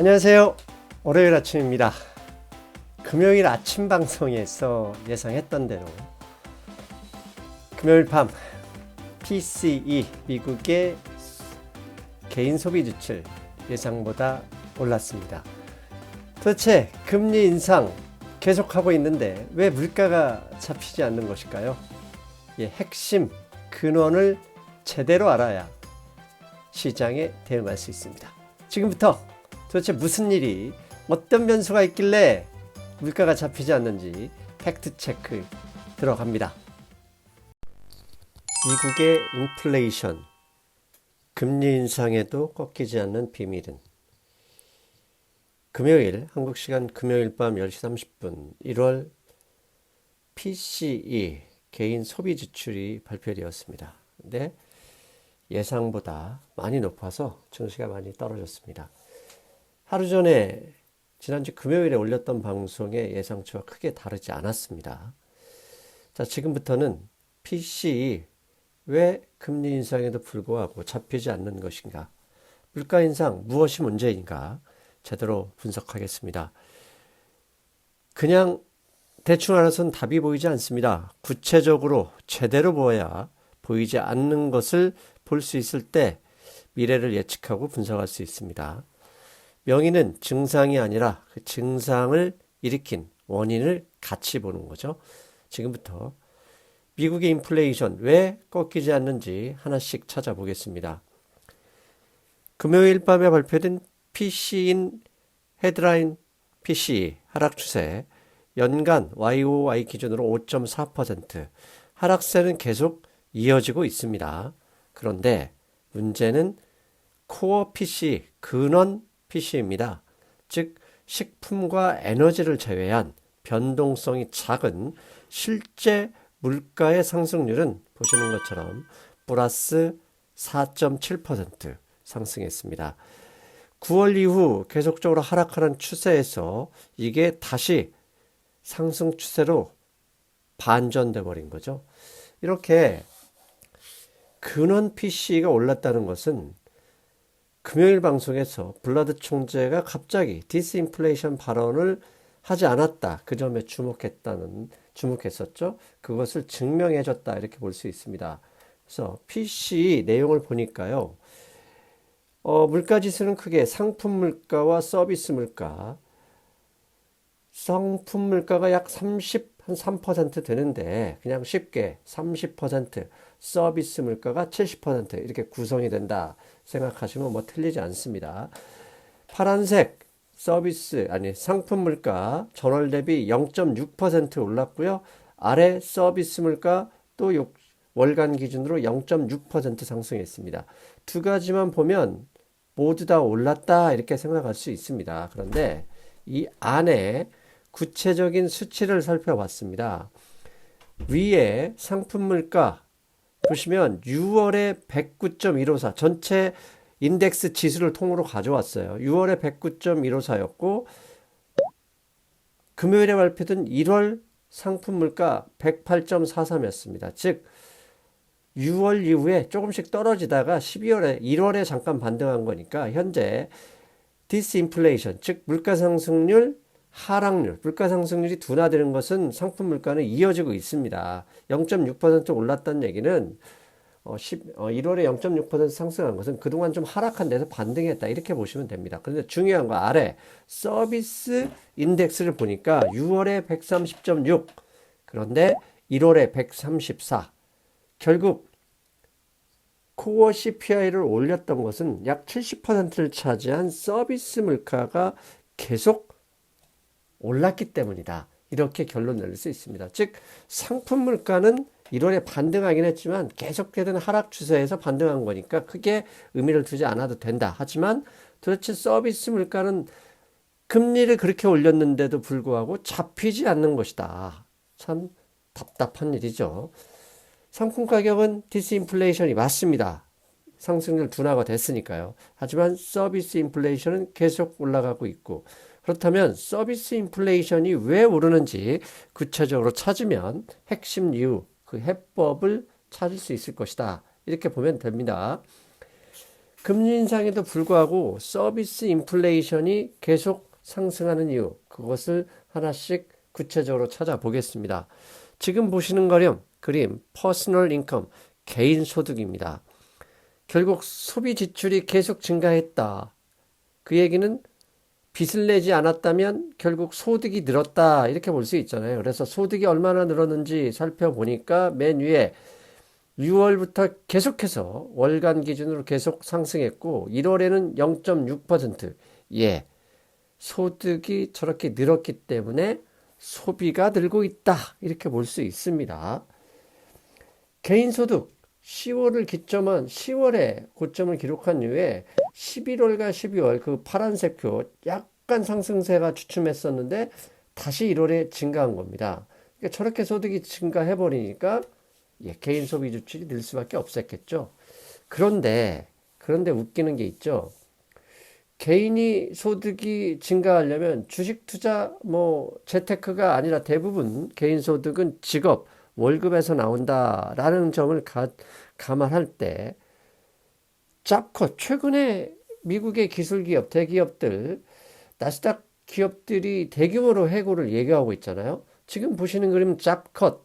안녕하세요. 월요일 아침입니다. 금요일 아침 방송에서 예상했던 대로 금요일 밤 PCE 미국의 개인 소비 지출 예상보다 올랐습니다. 도대체 금리 인상 계속하고 있는데 왜 물가가 잡히지 않는 것일까요? 예, 핵심 근원을 제대로 알아야 시장에 대응할 수 있습니다. 지금부터 도대체 무슨 일이 어떤 변수가 있길래 물가가 잡히지 않는지 팩트 체크 들어갑니다. 미국의 인플레이션 금리 인상에도 꺾이지 않는 비밀은 금요일 한국 시간 금요일 밤 10시 30분 1월 PCE 개인 소비 지출이 발표되었습니다. 근데 예상보다 많이 높아서 증시가 많이 떨어졌습니다. 하루 전에 지난주 금요일에 올렸던 방송의 예상치와 크게 다르지 않았습니다. 자, 지금부터는 PCE 왜 금리 인상에도 불구하고 잡히지 않는 것인가? 물가 인상 무엇이 문제인가? 제대로 분석하겠습니다. 그냥 대충 알아서는 답이 보이지 않습니다. 구체적으로 제대로 보아야 보이지 않는 것을 볼 수 있을 때 미래를 예측하고 분석할 수 있습니다. 명의는 증상이 아니라 그 증상을 일으킨 원인을 같이 보는 거죠. 지금부터 미국의 인플레이션 왜 꺾이지 않는지 하나씩 찾아보겠습니다. 금요일 밤에 발표된 PC인 헤드라인 PC 하락 추세 연간 YOY 기준으로 5.4% 하락세는 계속 이어지고 있습니다. 그런데 문제는 코어 PC 근원 PC입니다. 즉 식품과 에너지를 제외한 변동성이 작은 실제 물가의 상승률은 보시는 것처럼 플러스 4.7% 상승했습니다. 9월 이후 계속적으로 하락하는 추세에서 이게 다시 상승 추세로 반전돼 버린 거죠. 이렇게 근원 PC가 올랐다는 것은 금요일 방송에서 블라드 총재가 갑자기 디스인플레이션 발언을 하지 않았다. 그 점에 주목했다는 주목했었죠. 그것을 증명해 줬다. 이렇게 볼 수 있습니다. 그래서 PC 내용을 보니까요. 어, 물가 지수는 크게 상품 물가와 서비스 물가, 상품 물가가 약 30, 한3% 되는데, 그냥 쉽게 30%, 서비스 물가가 70% 이렇게 구성이 된다 생각하시면 뭐 틀리지 않습니다. 파란색 서비스, 아니, 상품 물가 전월 대비 0.6% 올랐고요. 아래 서비스 물가 또 월간 기준으로 0.6% 상승했습니다. 두 가지만 보면 모두 다 올랐다 이렇게 생각할 수 있습니다. 그런데 이 안에 구체적인 수치를 살펴봤습니다. 위에 상품 물가 보시면 6월에 109.154 전체 인덱스 지수를 통으로 가져왔어요. 6월에 109.154였고 금요일에 발표된 1월 상품 물가 108.43이었습니다. 즉 6월 이후에 조금씩 떨어지다가 12월에 1월에 잠깐 반등한 거니까 현재 디스인플레이션 즉 물가 상승률 하락률, 물가 상승률이 둔화되는 것은 상품 물가는 이어지고 있습니다. 0.6% 올랐다는 얘기는 어, 10, 어, 1월에 0.6% 상승한 것은 그동안 좀 하락한 데서 반등했다. 이렇게 보시면 됩니다. 그런데 중요한 거 아래 서비스 인덱스를 보니까 6월에 130.6 그런데 1월에 134 결국 코어 CPI를 올렸던 것은 약 70%를 차지한 서비스 물가가 계속 올랐기 때문이다. 이렇게 결론 내릴 수 있습니다. 즉 상품 물가는 1월에 반등하긴 했지만 계속되는 하락 추세에서 반등한 거니까 크게 의미를 두지 않아도 된다. 하지만 도대체 서비스 물가는 금리를 그렇게 올렸는데도 불구하고 잡히지 않는 것이다. 참 답답한 일이죠. 상품 가격은 디스인플레이션이 맞습니다. 상승률 둔화가 됐으니까요. 하지만 서비스 인플레이션은 계속 올라가고 있고 그렇다면 서비스 인플레이션이 왜 오르는지 구체적으로 찾으면 핵심 이유, 그 해법을 찾을 수 있을 것이다. 이렇게 보면 됩니다. 금리 인상에도 불구하고 서비스 인플레이션이 계속 상승하는 이유, 그것을 하나씩 구체적으로 찾아보겠습니다. 지금 보시는 거렴 그림 퍼스널 인컴 개인 소득입니다. 결국 소비 지출이 계속 증가했다. 그 얘기는 빚을 내지 않았다면 결국 소득이 늘었다. 이렇게 볼 수 있잖아요. 그래서 소득이 얼마나 늘었는지 살펴보니까 맨 위에 6월부터 계속해서 월간 기준으로 계속 상승했고 1월에는 0.6%. 예. 소득이 저렇게 늘었기 때문에 소비가 늘고 있다. 이렇게 볼 수 있습니다. 개인 소득 10월을 기점한 10월에 고점을 기록한 이후에 11월과 12월 그 파란색 표 약간 상승세가 주춤했었는데 다시 1월에 증가한 겁니다. 그러니까 저렇게 소득이 증가해 버리니까 예, 개인 소비 주출이 늘 수밖에 없었겠죠. 그런데 그런데 웃기는 게 있죠. 개인이 소득이 증가하려면 주식 투자 뭐 재테크가 아니라 대부분 개인 소득은 직업 월급에서 나온다라는 점을 가, 감안할 때 짭컷 최근에 미국의 기술 기업 대기업들 나스닥 기업들이 대규모로 해고를 예고하고 있잖아요. 지금 보시는 그림 짭컷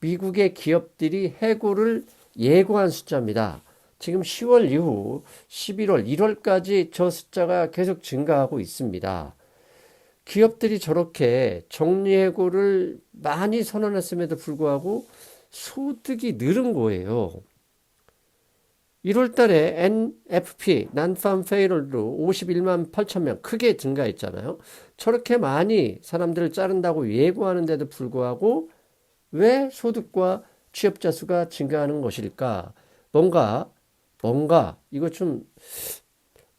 미국의 기업들이 해고를 예고한 숫자입니다. 지금 10월 이후 11월, 1월까지 저 숫자가 계속 증가하고 있습니다. 기업들이 저렇게 정리해고를 많이 선언했음에도 불구하고 소득이 늘은 거예요. 1월 달에 NFP, 난팜 페이럴도 51만 8천 명 크게 증가했잖아요. 저렇게 많이 사람들을 자른다고 예고하는데도 불구하고 왜 소득과 취업자 수가 증가하는 것일까? 뭔가 뭔가 이거 좀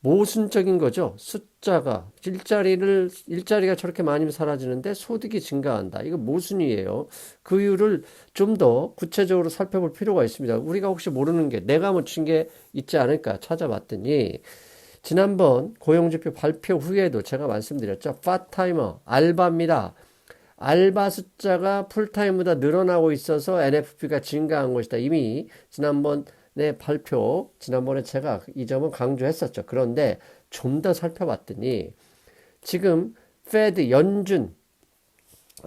모순적인 거죠. 숫자가 일자리를 일자리가 저렇게 많이 사라지는데 소득이 증가한다. 이거 모순이에요. 그 이유를 좀 더 구체적으로 살펴볼 필요가 있습니다. 우리가 혹시 모르는 게 내가 묻힌 게 있지 않을까 찾아봤더니 지난번 고용지표 발표 후에도 제가 말씀드렸죠. 파타이머 알바입니다. 알바 숫자가 풀타임보다 늘어나고 있어서 NFP가 증가한 것이다. 이미 지난번 네, 발표 지난번에 제가 이 점은 강조했었죠. 그런데 좀 더 살펴봤더니 지금 페드 연준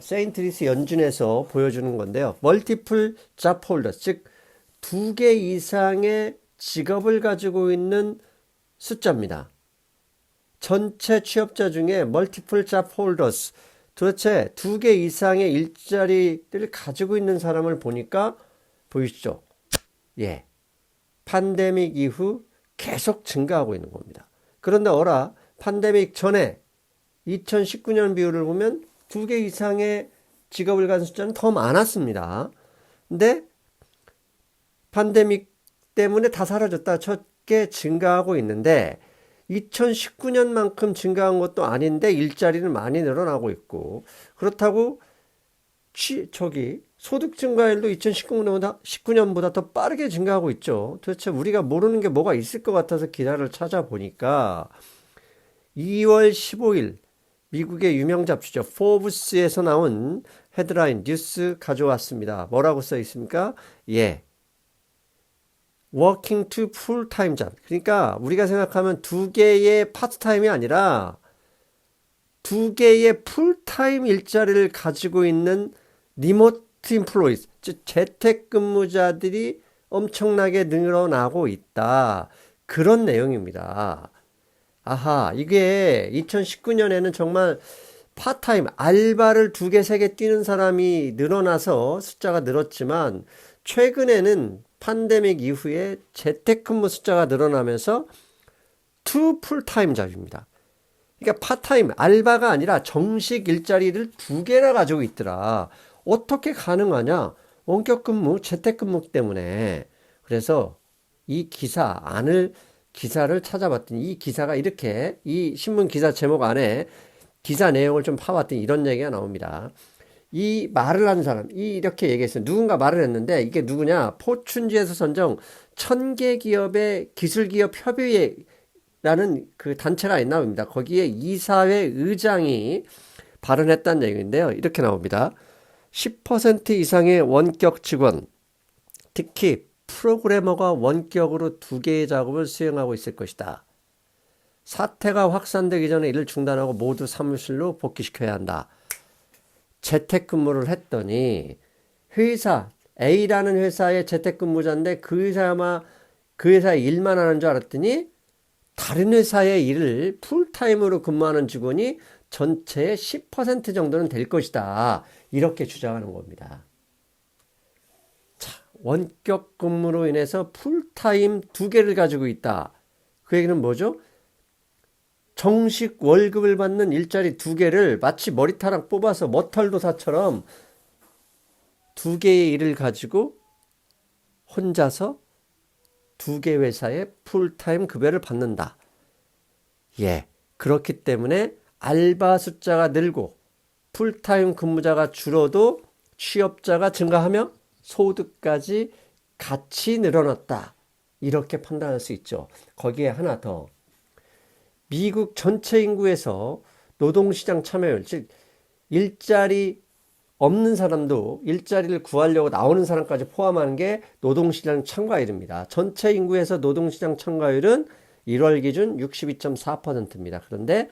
세인트리스 연준에서 보여주는 건데요. 멀티플 잡홀더 즉 두 개 이상의 직업을 가지고 있는 숫자입니다. 전체 취업자 중에 멀티플 잡홀더스 도대체 두 개 이상의 일자리를 가지고 있는 사람을 보니까 보이시죠? 예. 판데믹 이후 계속 증가하고 있는 겁니다. 그런데 어라 판데믹 전에 2019년 비율을 보면 두 개 이상의 직업을 가진 숫자는 더 많았습니다. 근데 판데믹 때문에 다 사라졌다. 적게 증가하고 있는데 2019년만큼 증가한 것도 아닌데 일자리는 많이 늘어나고 있고 그렇다고 취, 저기 소득 증가율도 2019년보다 19년보다 더 빠르게 증가하고 있죠. 도대체 우리가 모르는 게 뭐가 있을 것 같아서 기사를 찾아보니까 2월 15일 미국의 유명 잡지죠. 포브스에서 나온 헤드라인 뉴스 가져왔습니다. 뭐라고 써 있습니까? 예. to full time job. 그러니까 우리가 생각하면 두 개의 파트타임이 아니라 두 개의 풀타임 일자리를 가지고 있는 리모트 인플로이스, 즉 재택근무자들이 엄청나게 늘어나고 있다. 그런 내용입니다. 아하, 이게 2019년에는 정말 파타임, 알바를 두 개, 세 개 뛰는 사람이 늘어나서 숫자가 늘었지만, 최근에는 판데믹 이후에 재택근무 숫자가 늘어나면서 투 풀타임 잡입니다. 그러니까 파타임, 알바가 아니라 정식 일자리를 두 개나 가지고 있더라. 어떻게 가능하냐? 원격 근무, 재택 근무 때문에. 그래서 이 기사 안을 기사를 찾아봤더니 이 기사가 이렇게 이 신문 기사 제목 안에 기사 내용을 좀 파봤더니 이런 얘기가 나옵니다. 이 말을 한 사람, 이 이렇게 얘기했어요. 누군가 말을 했는데 이게 누구냐? 포춘지에서 선정 천개 기업의 기술 기업 협의회라는 그 단체가 있나 봅니다. 거기에 이사회 의장이 발언했다는 얘기인데요. 이렇게 나옵니다. 10% 이상의 원격 직원, 특히 프로그래머가 원격으로 두 개의 작업을 수행하고 있을 것이다. 사태가 확산되기 전에 이를 중단하고 모두 사무실로 복귀시켜야 한다. 재택근무를 했더니 회사 A라는 회사의 재택근무자인데 그 회사 아마 그 회사에 일만 하는 줄 알았더니 다른 회사의 일을 풀타임으로 근무하는 직원이 전체의 10% 정도는 될 것이다. 이렇게 주장하는 겁니다. 자, 원격 근무로 인해서 풀타임 두 개를 가지고 있다. 그 얘기는 뭐죠? 정식 월급을 받는 일자리 두 개를 마치 머리카락 뽑아서 머털도사처럼 두 개의 일을 가지고 혼자서 두 개 회사의 풀타임 급여를 받는다. 예. 그렇기 때문에 알바 숫자가 늘고 풀타임 근무자가 줄어도 취업자가 증가하며 소득까지 같이 늘어났다. 이렇게 판단할 수 있죠. 거기에 하나 더. 미국 전체 인구에서 노동시장 참여율, 즉, 일자리 없는 사람도 일자리를 구하려고 나오는 사람까지 포함하는 게 노동시장 참가율입니다. 전체 인구에서 노동시장 참가율은 1월 기준 62.4%입니다. 그런데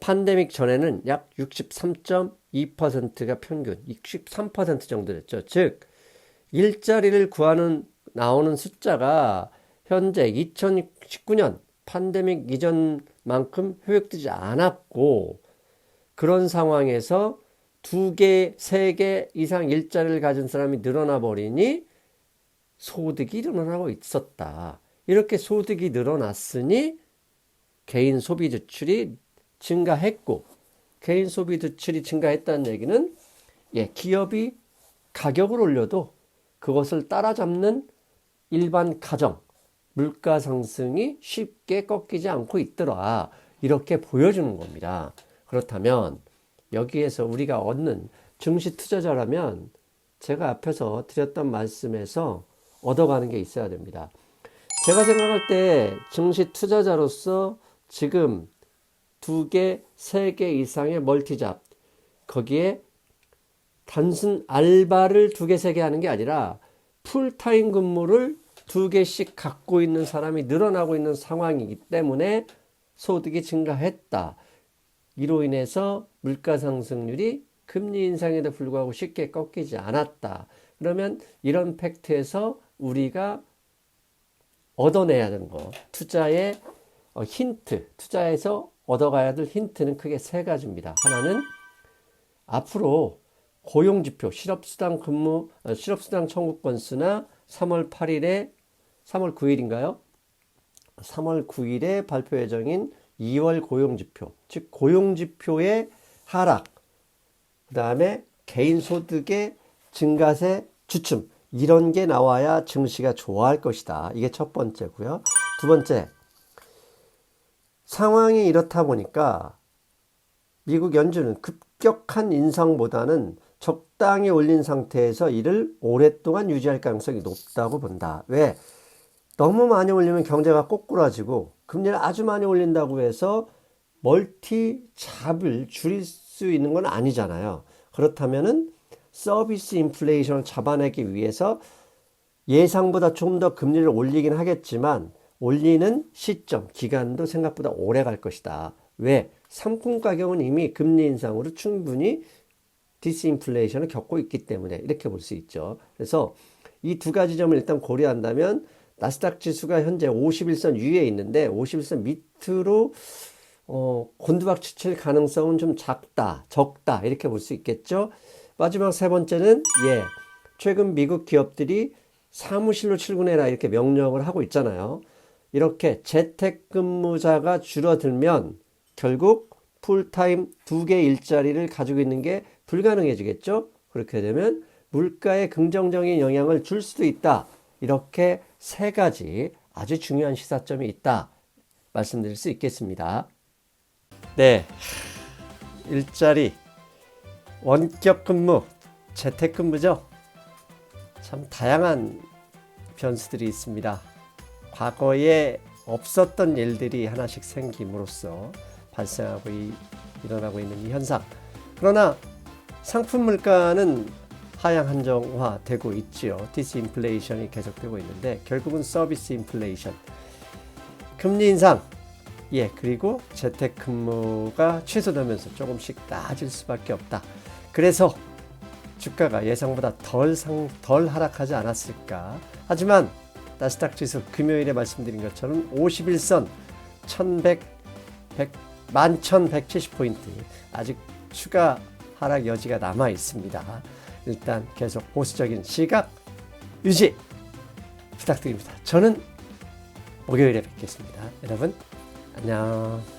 판데믹 전에는 약 63.2%가 평균, 63% 정도 됐죠. 즉, 일자리를 구하는, 나오는 숫자가 현재 2019년 판데믹 이전만큼 효율되지 않았고, 그런 상황에서 두 개, 세 개 이상 일자리를 가진 사람이 늘어나 버리니 소득이 늘어나고 있었다. 이렇게 소득이 늘어났으니 개인 소비 지출이 증가했고 개인 소비 지출이 증가했다는 얘기는 예, 기업이 가격을 올려도 그것을 따라잡는 일반 가정 물가 상승이 쉽게 꺾이지 않고 있더라. 이렇게 보여주는 겁니다. 그렇다면 여기에서 우리가 얻는 증시 투자자라면 제가 앞에서 드렸던 말씀에서 얻어가는 게 있어야 됩니다. 제가 생각할 때 증시 투자자로서 지금 두 개, 세 개 이상의 멀티잡, 거기에 단순 알바를 두 개, 세 개 하는 게 아니라 풀타임 근무를 두 개씩 갖고 있는 사람이 늘어나고 있는 상황이기 때문에 소득이 증가했다. 이로 인해서 물가 상승률이 금리 인상에도 불구하고 쉽게 꺾이지 않았다. 그러면 이런 팩트에서 우리가 얻어내야 되는 거, 투자의 어, 힌트, 투자에서 얻어가야 될 힌트는 크게 세 가지입니다. 하나는 앞으로 고용지표, 실업수당 근무, 어, 실업수당 청구 건수나 3월 8일에, 3월 9일인가요? 3월 9일에 발표 예정인 2월 고용지표, 즉 고용지표의 하락, 그 다음에 개인소득의 증가세 주춤, 이런 게 나와야 증시가 좋아할 것이다. 이게 첫 번째고요. 두 번째, 상황이 이렇다 보니까 미국 연준은 급격한 인상보다는 적당히 올린 상태에서 이를 오랫동안 유지할 가능성이 높다고 본다. 왜? 너무 많이 올리면 경제가 꼬꾸라지고 금리를 아주 많이 올린다고 해서 멀티 잡을 줄일 수 있는 건 아니잖아요. 그렇다면은 서비스 인플레이션을 잡아내기 위해서 예상보다 좀 더 금리를 올리긴 하겠지만 올리는 시점, 기간도 생각보다 오래 갈 것이다. 왜? 상품 가격은 이미 금리 인상으로 충분히 디스인플레이션을 겪고 있기 때문에 이렇게 볼 수 있죠. 그래서 이 두 가지 점을 일단 고려한다면 나스닥 지수가 현재 51선 위에 있는데 51선 밑으로 어, 곤두박질 가능성은 좀 작다, 적다 이렇게 볼 수 있겠죠. 마지막 세 번째는 예, 최근 미국 기업들이 사무실로 출근해라 이렇게 명령을 하고 있잖아요. 이렇게 재택근무자가 줄어들면 결국 풀타임 두 개 일자리를 가지고 있는 게 불가능해지겠죠. 그렇게 되면 물가에 긍정적인 영향을 줄 수도 있다. 이렇게 세 가지 아주 중요한 시사점이 있다. 말씀드릴 수 있겠습니다. 네. 일자리 원격 근무, 재택 근무죠. 참 다양한 변수들이 있습니다. 과거에 없었던 일들이 하나씩 생김으로써 발생하고 이, 일어나고 있는 이 현상. 그러나 상품 물가는 하향 한정화 되고 있지요. 디스인플레이션이 계속되고 있는데 결국은 서비스 인플레이션. 금리 인상. 예, 그리고 재택근무가 취소되면서 조금씩 나아질 수밖에 없다. 그래서 주가가 예상보다 덜 상, 덜 하락하지 않았을까. 하지만 나스닥 지수 금요일에 말씀드린 것처럼 51선 1100, 100, 11,170포인트 아직 추가 하락 여지가 남아 있습니다. 일단 계속 보수적인 시각 유지 부탁드립니다. 저는 목요일에 뵙겠습니다. 여러분 안녕.